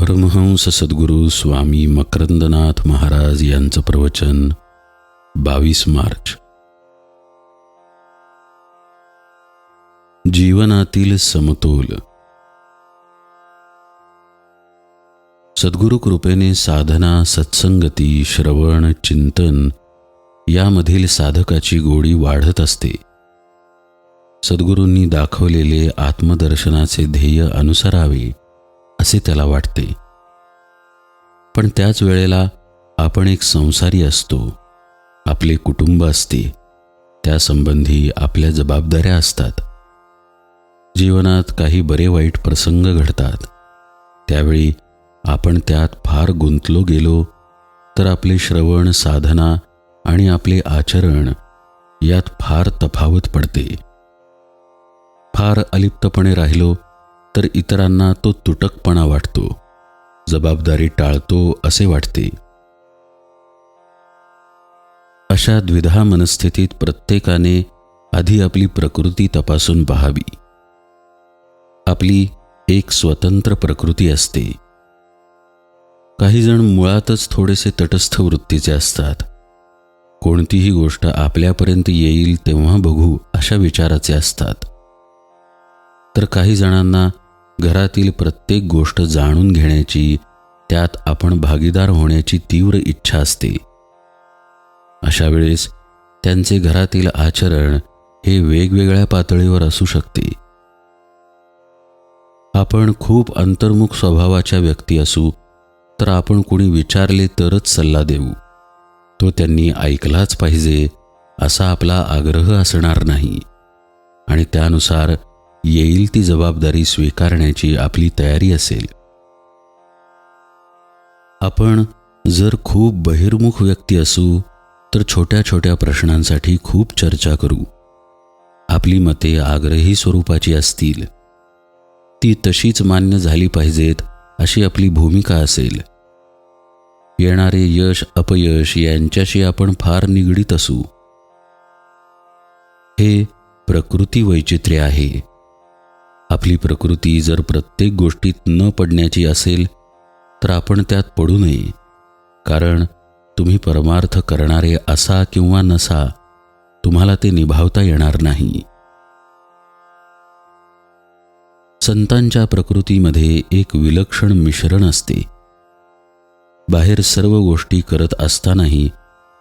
परमहंस सद्गुरू स्वामी मकरंदनाथ महाराज यांचं प्रवचन बावीस मार्च. जीवनातील समतोल. सद्गुरु कृपेने साधना सत्संगती श्रवण चिंतन यामधील साधकाची गोडी वाढत असते. सद्गुरूंनी दाखवलेले आत्मदर्शनाचे ध्येय अनुसरावे. असे त्याला वाटते. पण त्याच वेळेला आपण एक संसारी असतो. आपले कुटुंब असते. त्यासंबंधी आपल्या जबाबदाऱ्या असतात. जीवनात काही बरे वाईट प्रसंग घडतात. त्यावेळी आपण त्यात फार गुंतलो गेलो तर आपले श्रवण साधना आणि आपले आचरण यात फार तफावत पडते. फार अलिप्तपणे राहिलो तर इतरांना तो तुटकपणा वाटतो. जबाबदारी टाळतो असे वाटते. अशा द्विधा मनस्थितीत प्रत्येकाने आधी आपली प्रकृती तपासून पाहावी. आपली एक स्वतंत्र प्रकृती असते. काही जण मुळातच थोडेसे तटस्थ वृत्तीचे असतात. कोणतीही गोष्ट आपल्यापर्यंत येईल तेव्हा बघू अशा विचाराचे असतात. तर काही जणांना घरातील प्रत्येक गोष्ट जाणून घेण्याची त्यात आपण भागीदार होण्याची तीव्र इच्छा असते. अशा वेळेस त्यांचे घरातील आचरण हे वेगवेगळ्या पातळीवर असू शकते. आपण खूप अंतर्मुख स्वभावाच्या व्यक्ती असू तर आपण कोणी विचारले तरच सल्ला देऊ. तो त्यांनी ऐकलाच पाहिजे असा आपला आग्रह असणार नाही. आणि त्यानुसार येईल ती जबाबदारी स्वीकारण्याची आपली तयारी असेल. आपण जर खूप बहिर्मुख व्यक्ती असू तर छोट्या छोट्या प्रश्नांसाठी खूप चर्चा करू. आपली मते आग्रही स्वरूपाची असतील. ती तशीच मान्य झाली पाहिजेत अशी आपली भूमिका असेल. येणारे यश अपयश यांच्याशी आपण फार निगडीत असू. हे प्रकृती वैचित्र्य आहे. आपली प्रकृती जर प्रत्येक गोष्टीत न पडण्याची असेल तर आपण त्यात पडू नये. कारण तुम्ही परमार्थ करणारे असा किंवा नसा तुम्हाला ते निभावता येणार नाही. संतांच्या प्रकृतीमध्ये एक विलक्षण मिश्रण असते. बाहेर सर्व गोष्टी करत असतानाही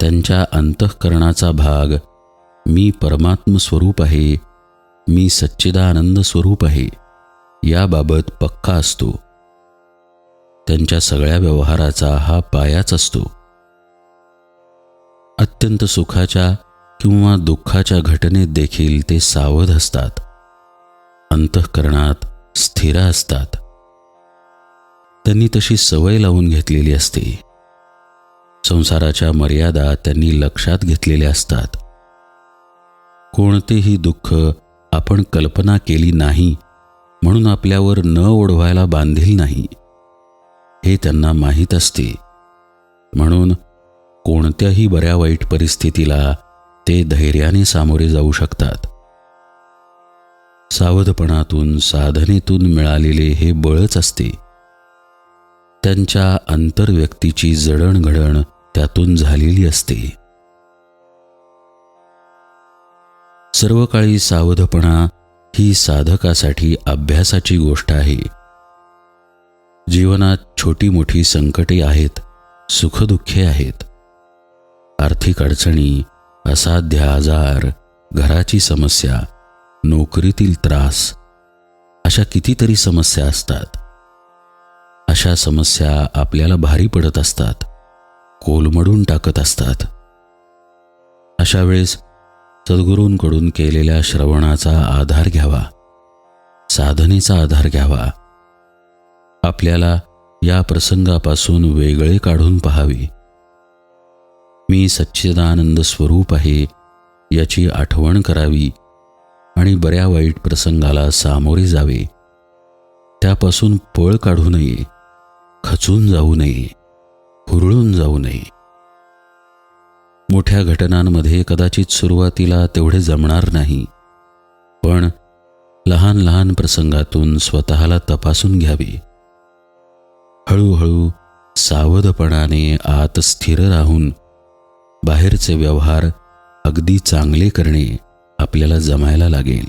त्यांच्या अंतःकरणाचा भाग मी परमात्म स्वरूप आहे मी सच्चिदानंद स्वरूप आहे. याबाबत पक्का असतो. त्यांच्या सगळ्या व्यवहाराचा हा पायाच असतो. अत्यंत सुखाच्या किंवा दुःखाच्या घटनेत देखील ते सावध असतात. अंतःकरणात स्थिर असतात. त्यांनी तशी सवय लावून घेतलेली असते. संसाराच्या मर्यादा त्यांनी लक्षात घेतलेल्या असतात. कोणतेही दुःख आपण कल्पना केली नाही म्हणून आपल्यावर न ओढवायला बांधील नाही. हे त्यांना माहीत असते. म्हणून कोणत्याही बऱ्या वाईट परिस्थितीला ते धैर्याने सामोरे जाऊ शकतात. सावधपणातून साधनेतून मिळालेले हे बळच असते. त्यांच्या अंतर्व्यक्तीची जडणघडण त्यातून झालेली असते. सर्व काळी सावधपणा ही साधकासाठी अभ्यासाची गोष्ट आहे. जीवनात छोटी मोठी संकटे आहेत सुखदुःखे आहेत. आर्थिक अडचणी असाध्य आजार घराची समस्या नोकरीतील त्रास अशा कितीतरी समस्या असतात. अशा समस्या आपल्याला भारी पडत असतात कोलमडून टाकत असतात. अशा वेळेस सद्गुरूंकडून केलेल्या श्रवणाचा आधार घ्यावा. साधनेचा आधार घ्यावा. आपल्याला या प्रसंगापासून वेगळे काढून पहावी. मी सच्चिदानंद स्वरूप आहे याची आठवण करावी आणि बऱ्या वाईट प्रसंगाला सामोरे जावे. त्यापासून पळ काढू नये खचून जाऊ नये हुरळून जाऊ नये. मोठ्या घटनांमध्ये कदाचित सुरुवातीला तेवढे जमणार नाही. पण लहान लहान प्रसंगातून स्वतःला तपासून घ्यावे. हळूहळू सावधपणाने आत स्थिर राहून बाहेरचे व्यवहार अगदी चांगले करणे आपल्याला जमायला लागेल.